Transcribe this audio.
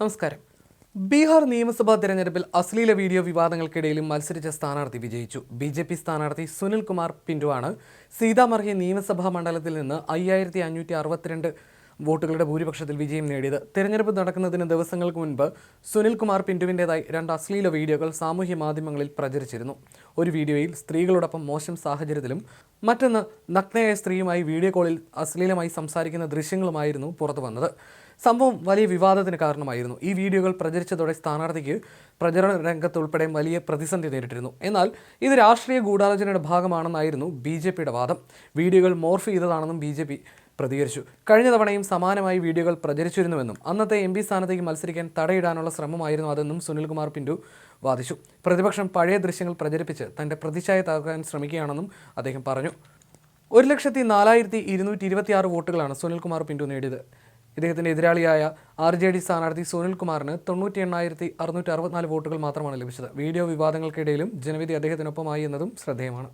നമസ്കാരം. ബീഹാർ നിയമസഭാ തെരഞ്ഞെടുപ്പിൽ അശ്ലീല വീഡിയോ വിവാദങ്ങൾക്കിടയിലും മത്സരിച്ച സ്ഥാനാർത്ഥി വിജയിച്ചു. ബി ജെ പി സ്ഥാനാർത്ഥി സുനിൽ കുമാർ പിന്റുവാണ് സീതാമർഹി നിയമസഭാ മണ്ഡലത്തിൽ നിന്ന് അയ്യായിരത്തി അഞ്ഞൂറ്റി അറുപത്തിരണ്ട് വോട്ടുകളുടെ ഭൂരിപക്ഷത്തിൽ വിജയം നേടിയത്. തെരഞ്ഞെടുപ്പ് നടക്കുന്നതിന് ദിവസങ്ങൾക്ക് മുൻപ് സുനിൽകുമാർ പിന്റുവിന്റെതായി രണ്ട് അശ്ലീല വീഡിയോകൾ സാമൂഹ്യ മാധ്യമങ്ങളിൽ പ്രചരിച്ചിരുന്നു. ഒരു വീഡിയോയിൽ സ്ത്രീകളോടൊപ്പം മോശം സാഹചര്യത്തിലും മറ്റൊന്ന് നഗ്നയായ സ്ത്രീയുമായി വീഡിയോ കോളിൽ അശ്ലീലമായി സംസാരിക്കുന്ന ദൃശ്യങ്ങളുമായിരുന്നു പുറത്തു വന്നത്. സംഭവം വലിയ വിവാദത്തിന് കാരണമായിരുന്നു. ഈ വീഡിയോകൾ പ്രചരിച്ചതോടെ സ്ഥാനാർത്ഥിക്ക് പ്രചരണ രംഗത്ത് ഉൾപ്പെടെ വലിയ പ്രതിസന്ധി നേരിട്ടിരുന്നു. എന്നാൽ ഇത് രാഷ്ട്രീയ ഗൂഢാലോചനയുടെ ഭാഗമാണെന്നായിരുന്നു ബി വാദം. വീഡിയോകൾ മോർഫ് ചെയ്തതാണെന്നും ബി പ്രതികരിച്ചു. കഴിഞ്ഞ തവണയും സമാനമായി വീഡിയോകൾ പ്രചരിച്ചിരുന്നുവെന്നും അന്നത്തെ എം പി സ്ഥാനത്തേക്ക് മത്സരിക്കാൻ തടയിടാനുള്ള ശ്രമമായിരുന്നു അതെന്നും സുനിൽകുമാർ പിന്റു വാദിച്ചു. പ്രതിപക്ഷം പഴയ ദൃശ്യങ്ങൾ പ്രചരിപ്പിച്ച് തന്റെ പ്രതിച്ഛായ തകർക്കാൻ ശ്രമിക്കുകയാണെന്നും അദ്ദേഹം പറഞ്ഞു. ഒരു ലക്ഷത്തി നാലായിരത്തി ഇരുന്നൂറ്റി ഇരുപത്തിയാറ് വോട്ടുകളാണ് സുനിൽകുമാർ പിന്റു നേടിയത്. ഇദ്ദേഹത്തിന്റെ എതിരാളിയായ ആർ ജെ ഡി സ്ഥാനാർത്ഥി സുനിൽകുമാറിന് തൊണ്ണൂറ്റി എണ്ണായിരത്തി അറുന്നൂറ്റി അറുപത്തിനാല് വോട്ടുകൾ മാത്രമാണ് ലഭിച്ചത്. വീഡിയോ വിവാദങ്ങൾക്കിടയിലും ജനവിധി അദ്ദേഹത്തിനൊപ്പമായി എന്നതും ശ്രദ്ധേയമാണ്.